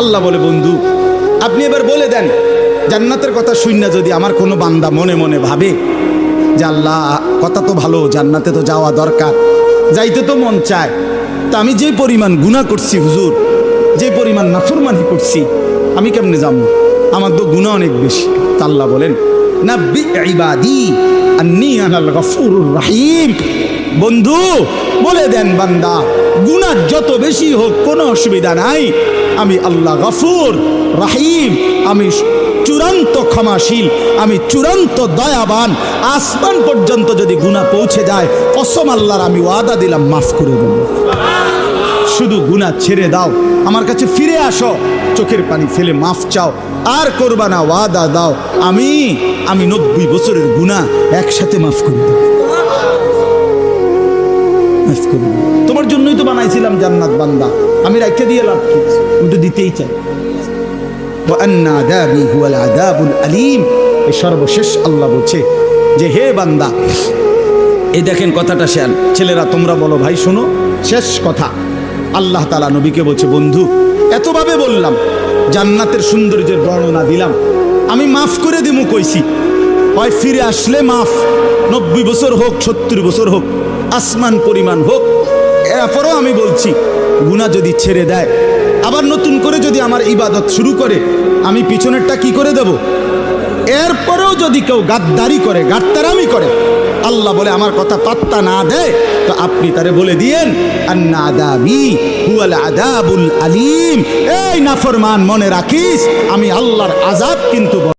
আল্লাহ বলে, বন্ধু, আপনি এবার বলে দেন। জান্নাতের কথা শূন্য যদি আমার কোনো বান্দা মনে মনে ভাবে যে আল্লাহ, কথা তো ভালো, জান্নাতে তো যাওয়া দরকার। যাইতে তো মন চায়। তা আমি যে পরিমাণ গুণা করছি হুজুর, যে পরিমাণ নাফরমানি করছি, আমি কেমনে যাব আমার তো গুণা অনেক বেশি। আল্লাহ বলেন, নাব্বি ইবাদি আন্নি আনাল গফুরুর রাহিম। বন্ধু, বলে দেন বান্দা, গুনাহ যত বেশি হোক কোনো অসুবিধা নাই। আমি আল্লাহ গফুর, রাহিম, আমি চূড়ান্ত ক্ষমাশীল, আমি চূড়ান্ত দয়াবান। আসমান পর্যন্ত যদি গুনাহ পৌঁছে যায়, কসম আল্লাহর আমি ওয়াদা দিলাম, মাফ করে দেব। শুধু গুনাহ ছেড়ে দাও, আমার কাছে ফিরে আসো, চোখের পানি ফেলে মাফ চাও, আর করবা না, ওয়াদা দাও। আমি আমি নব্বই বছরের গুনাহ একসাথে মাফ করে দেব। মাফ করে দেব তোমার জন্যই তো বানাইছিলাম জান্নাত বান্দা আমি রাখতে দিয়ে লাভ কি আমি তো দিতেই চাই وأن عذابي هو العذاب الأليم এই সর্বশেষ আল্লাহ বলছে যে হে বান্দা এই দেখেন কথাটা শেয়াল ছেলেরা তোমরা বলো ভাই শোনো শেষ কথা আল্লাহ তালা নবীকে বলছে বন্ধু এতভাবে বললাম জান্নাতের সৌন্দর্যের বর্ণনা দিলাম আমি মাফ করে দিমু কইছি হয় ফিরে আসলে মাফ নব্বই বছর হোক সত্তর বছর হোক আসমান পরিমাণ হোক, এরপরও আমি বলছি গুণা যদি ছেড়ে দেয়, আবার নতুন করে যদি আমার ইবাদত শুরু করে, আমি পিছনেরটা কি করে দেব? এরপরেও যদি কেউ গাদ্দারি করে, গাদ্দারামি করে, আল্লাহ বলে আমার কথা পাত্তা না দেয়, তো আপনি তারে বলে দিয়েন আদাবুল আলিম। এই নাফরমান মনে রাখিস, আমি আল্লাহর আজাব কিন্তু